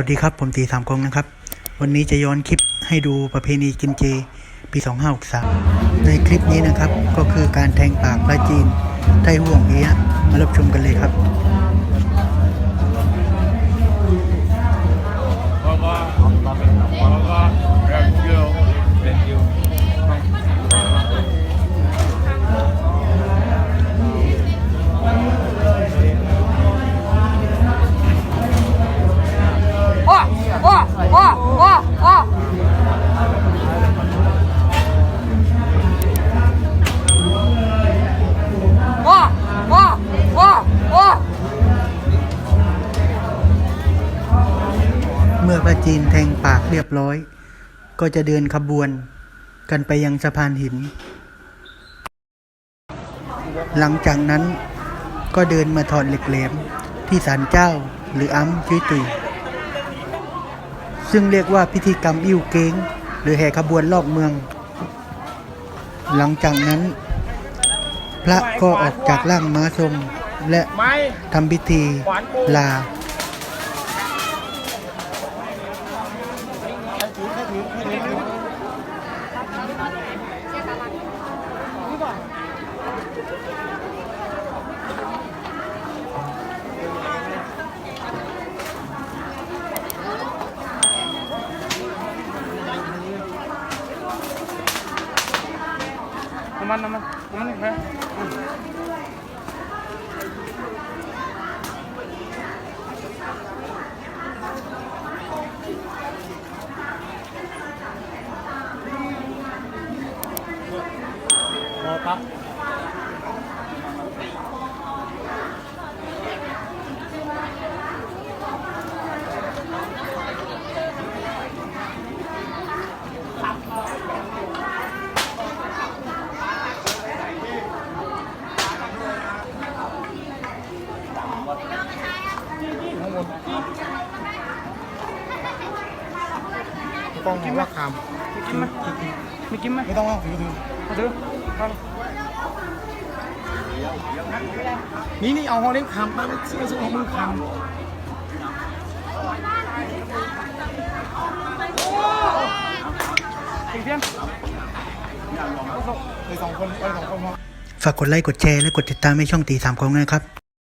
วัสดีครับ ผมตีสามกองนะครับ วันนี้จะย้อนคลิปให้ดูประเพณีกินเจ ปี 2563 ในคลิปนี้นะครับก็คือการแทงปากพระจีนไต้ห่วงเอะมารับชมกันเลยครับ อ้โอ้โอ้เมื่อพระจีนแทงปากเรียบร้อย ก็จะเดินขบวนกันไปยังสะพานหิน หลังจากนั้นก็เดินมาถอดเหล็กเหลมที่ศาลเจ้าหรืออั้มาชุยตุย ซึ่งเรียกว่าพิธีกรรมอิ่วเก้ง หรือแห่ขบวนรอบเมือง หลังจากนั้น พระก็ออกจากร่างม้าทรงและทำพิธีลาำมันน้ำมันน้ำมันไหมพอปั๊บ ต้องกินว่าคมีกินไหมมีกินไหมไม่ต้องว่าถือถือมาดูมานี่นี่เอาฮอลเล่นคำตั้งชื่อชื่อของมือคถึงเที่ยงำเลยสองคนไปสองคนพอฝากกดไลค์กดแชร์และกดติดตามให้ช่องตีสามกองด้ยนะครับ